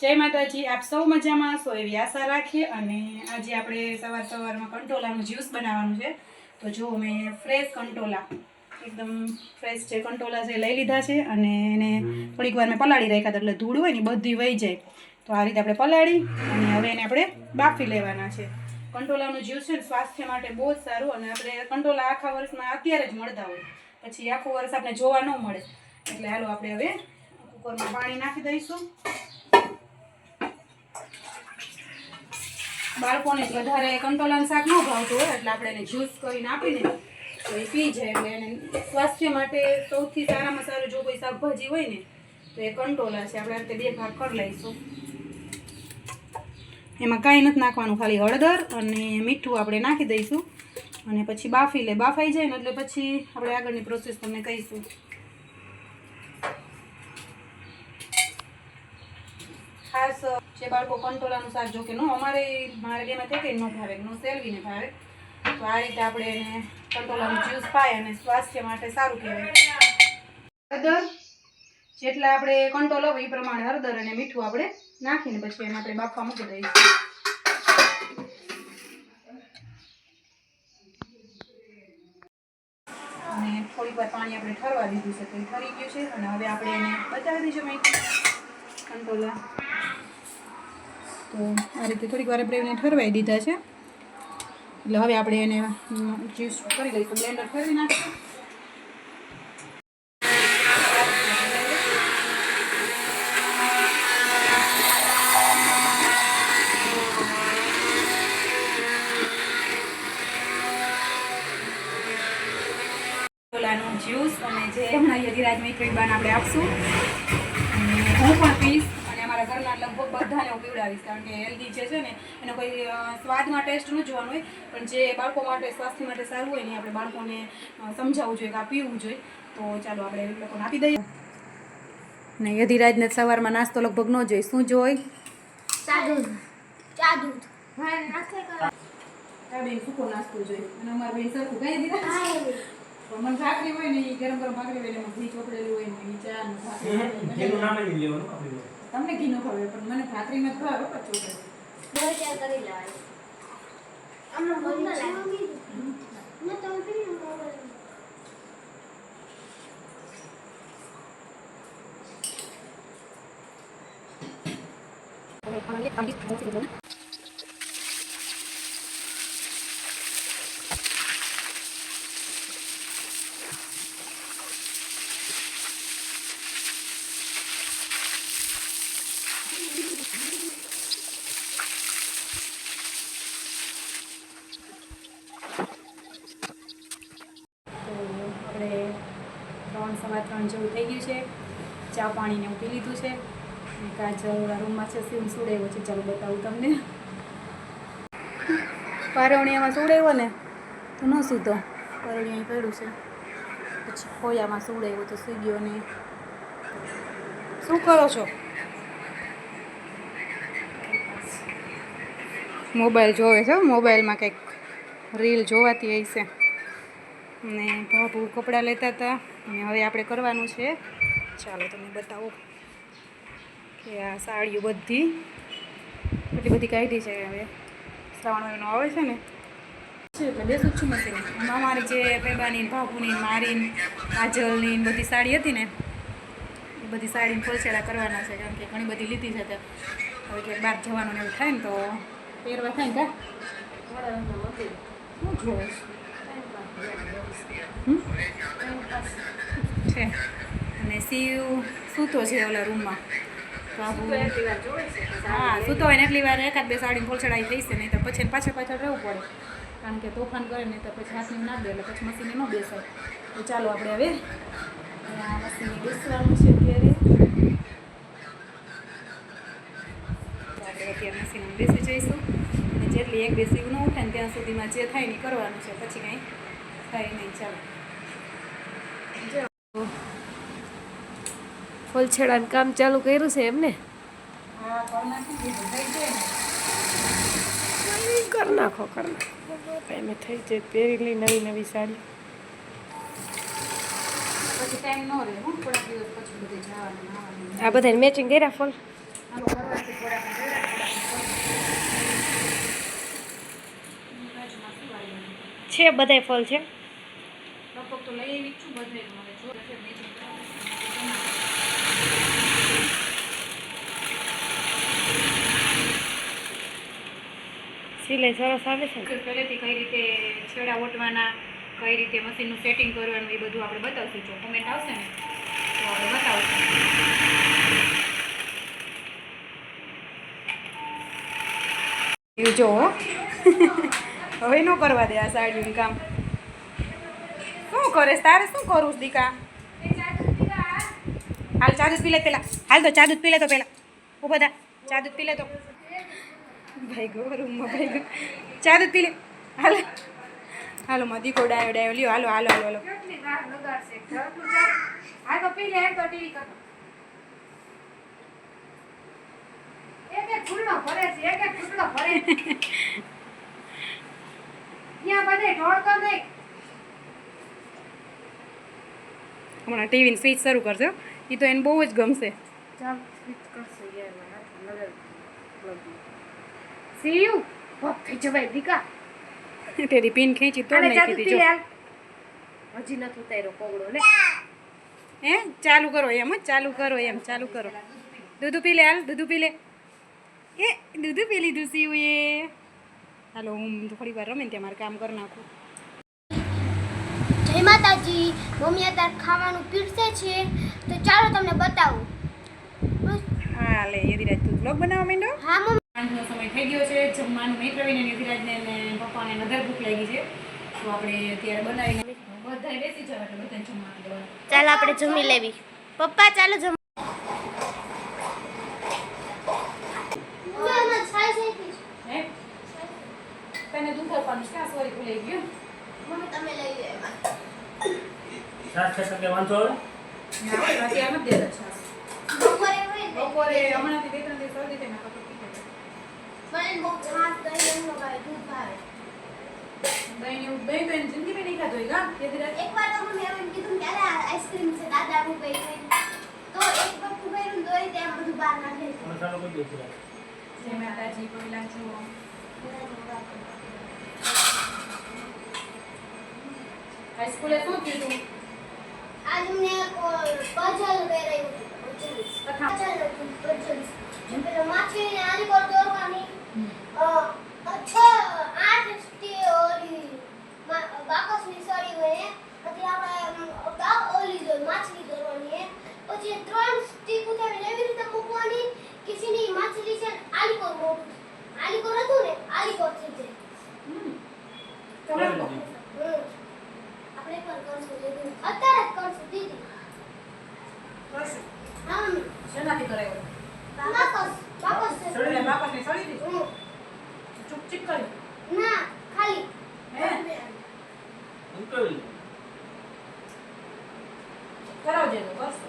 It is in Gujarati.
જય માતાજી, આપ સૌ મજામાં, સો એવી આશા રાખીએ અને આજે આપણે સવાર સવારમાં કંટોલાનું જ્યુસ બનાવવાનું છે. તો જો મેં ફ્રેશ કંટોલા, એકદમ ફ્રેશ છે કંટોલા છે લઈ લીધા છે અને એને થોડીક વાર મેં પલાળી રાખ્યા એટલે ધૂળ હોય ને બધી વહી જાય. તો આ રીતે આપણે પલાળી અને હવે એને આપણે બાફી લેવાના છે. કંટોલાનું જ્યુસ છે સ્વાસ્થ્ય માટે બહુ જ સારું અને આપણે કંટોલા આખા વર્ષમાં અત્યારે જ મળતા હોય. પછી આખું વર્ષ આપણે જોવા ન મળે. એટલે હાલો આપણે હવે કુકરમાં પાણી નાખી દઈશું. બાળકોને જ વધારે કંટોલાનું શાક ન ભાવતું હોય, એટલે આપણે એને જ્યુસ કરીને આપીને તો એ પી જાય. એટલે એને સ્વાસ્થ્ય માટે સૌથી સારામાં સારું જો કોઈ શાકભાજી હોય ને, તો એ કંટોલા છે. આપણે આ બે ભાગ કરી લઈશું. એમાં કાંઈ નથી નાખવાનું, ખાલી હળદર અને મીઠું આપણે નાખી દઈશું. અને પછી બાફી લે. બાફાઈ જાય ને એટલે પછી આપણે આગળની પ્રોસેસ તમને કહીશું. જે બાળકો કંટ્રોલ અનુસાર જો કે ન, અમારે મારે બેમાં તે કંઈ ન ભાવે, ન સેલવીને ભાવે. તો આ રીતે આપણે એને કંટોલાનું જ્યુસ પાય અને સ્વાસ્થ્ય માટે સારું કહેવાય. હળદર, જેટલા આપણે કંટ્રોલ હોય એ પ્રમાણે હળદર અને મીઠું આપણે નાખીને પછી એને આપણે બાફવા મૂકી દઈશું. અને થોડીક વાર પાણી આપણે ઠરવા દીધું છે, તો ઠરી ગયું છે, અને હવે આપણે એને બતાવી દઈશું મેં કંટોલા તો આ રીતે થોડીક વાર આપણે એને ઠરવાઈ દીધા છે. એટલે હવે આપણે એને જ્યુસ કરી લઈશું. બ્લેન્ડર ફેરવી નાખીશું. જ્યુસ અને જે હમણાં યદિરાજ મૈત્રીબાન આપણે આપશું. હું પણ પીશ અમારા ઘરના લગભગ બધાને હું પીવડાવીશ કારણ કે હેલ્ધી જે છે ને એનો કોઈ સ્વાદમાં ટેસ્ટ ન જોવાનું હોય પણ જે બાળકો માટે સ્વાસ્થ્ય માટે સારું હોય ને આપણે બાળકોને સમજાવવું જોઈએ કે આ પીવું જોઈએ. તો ચાલો આપણે એ લોકોને આપી દઈએ. ને યધિરાજને સવારમાં નાસ્તો લગભગ ન જોઈએ. શું જોઈ? ચાદું ચાદું આ બેન સૂકો નાસ્તો જોઈએ. અને અમારા બેન સરખું કઈ દીધા મને ભાખરી હોય ને એ ગરમ ગરમ ભાખરી હોય ને ઘી ચોપડેલું હોય ને એ ચા ને ભાખરી તમને ઘી ન ભાવે પણ મને ભાખરીમાં જ ભાવે હો ચોપડેલું કરી લેવાય અમને મન ના લાગે મેં તો તો આપણે ત્રણ, સવા ત્રણ જેવું થઈ ગયું છે. ચા પાણીને એવું લીધું છે. કાજલ રૂમમાં છે સીમ સુડાવ્યો છે. ચાલો બતાવું તમને. પારવણીયામાં સુડાવ્યો ને, તો ન સૂતો. પારવણીયા પડ્યું છે. પછી ખોયામાં સુડેવો તો સૂઈ ગયો ને શું કરો છો? મોબાઈલ જોવે છે મોબાઈલમાં કંઈક રીલ જોવાતી હશે ને ભાભુ કપડાં લેતા હતા. અને હવે આપણે કરવાનું છે. ચાલો તમને બતાવો કે આ સાડીઓ બધી એટલી બધી કાઢી છે હવે. શ્રાવણ મહિનો આવે છે ને? એટલે બેસું છું મશીન એમાં મારી જે પેબાની ભાભુની મારીને કાજલની બધી સાડી હતી ને એ બધી સાડીને ફોલસેડા કરવાના છે કારણ કે ઘણી બધી લીધી છે હવે કે બહાર જવાનું એવું થાય ને તો પહેરવા થાય ને કા? શું જોવે છે. અને સીયુ સૂતો છે ઓલા રૂમમાં. હા સૂતો હોય ને એટલી વાર એકાદ બે સાડી ફોલછડાઈ થઈ છે નહીં તો પછી પાછળ પાછળ રહેવું પડે. કારણ કે તોફાન કરે નહીં તો પછી હાથની ના દે એટલે પછી મશીને ન બેસાય. તો ચાલો આપણે હવે આ મશીને બેસવાનું છે અત્યારે. તો અત્યારે મશીનમાં બેસી જઈશું. જેટલી એક બે સીવ ન ઉઠે ને ત્યાં સુધીમાં જે થાય ને કરવાનું છે. પછી કાંઈ થાય નહીં ચાલો. ફૂલછેડાનું કામ ચાલુ કર્યું છે એમને? કરી નાખી કર નાખો એમ થઈ જાય પહેરી લઈ નવી નવી સાડી. ટાઈમ આ બધાને મેચિંગ કર્યા ફૂલ? છે બધાય ફોલ છે? લગભગ બધું મને એવી જ છું બધે હવે જો સિલાઈ સરસ આવે છે પહેલેથી કઈ રીતે છેડા ઓટવાના કઈ રીતે મશીનનું સેટિંગ કરવાનું એ બધું આપણે બતાવશું. જો કોમેન્ટ આવશે ને તો આપણે બતાવશું. જો હવે ન કરવા દે આ સાડીનું કામ. શું કરે તારે શું કરું દીકા? હાલ ચા દૂધ પી લે પેલા. હાલ તો ચા દૂધ પી લે તો પેલા. હું બધા ચા દૂધ પી લે તો. ભાઈ ગો રૂમમાં ભાઈ ગો ચા દૂધ પી લે. હાલ. હાલો માં દીકો ડાયો ડાયો. લ્યો હાલો હાલો હાલો હાલો. એક એક એક એક ત્યાં બધે ઢોળ કર દે હમણાં ટીવીની સ્વિચ શરૂ કરશે એ તો એને બહુ જ ગમશે. સીયુ પપ થઈ જવાય દીકા. તેરી પિન ખેંચી તો નાખી હજી નથી ઉતાર્યો કોગડો લે. હે? ચાલુ કરો એમ ચાલુ કરો એમ ચાલુ કરો. દૂધ પી લે હાલ દૂધ પી લે. એ દૂધ પી લીધું સીવું એ હાલો હું થોડી વાર રમે ને ત્યાં મારે કામ કરી નાખું. જય માતાજી. મમ્મી અત્યારે ખાવાનું પીરસે છે. તો ચાલો તમને બતાવું. હા લે યદિરાજ તું બ્લોગ બનાવવા માંડો હા મમ્મી. સાંજનો સમય થઈ ગયો છે. જમવાનું મેં પ્રવીને યદિરાજને અને પપ્પાને વધારે ભૂખ લાગી છે. તો આપણે અત્યારે બનાવીને બધા બેસી જવા એટલે બધા જમવા દેવાનું. ચાલો આપણે જમી લેવી. પપ્પા ચાલો જમ તને દૂધ આપવાનું છે? આ સોરી ભૂલાઈ ગયું. મમ્મી તમે લઈ લો વાંધો આવે છાસ ત્રણ દિવસ વધી તો મમ્મી એમ કીધું આજ અમને પઝલ કથા. પઝલ પઝલ જે પેલો માછલીને આની પર દોરવાની. છ આઠ સ્ટી ઓલી મા- બાકસની સળી હોય પછી આપણે ઓલી દોર માછલી દોરવાની હે. પછી ત્રણ સ્ટીક ઉઠાવીને એવી રીતે મૂકવાની કે સીની માછલી છે ને આલીકોર મોટું આલીકોર હતું ને આલીકોર થઈ જાય. આપણે પણ કરશું દીદી અત્યારે જ કરશું દીદી કરશું. હા મમ્મી. શેનાથી કરાયો? બાકસ બાકસ છે. સળીને બાપાને સળી દીધું હમ. ચૂપચીપ કર્યું ના ખાલી. હે? અંકલ કરાવજે તો કરશું.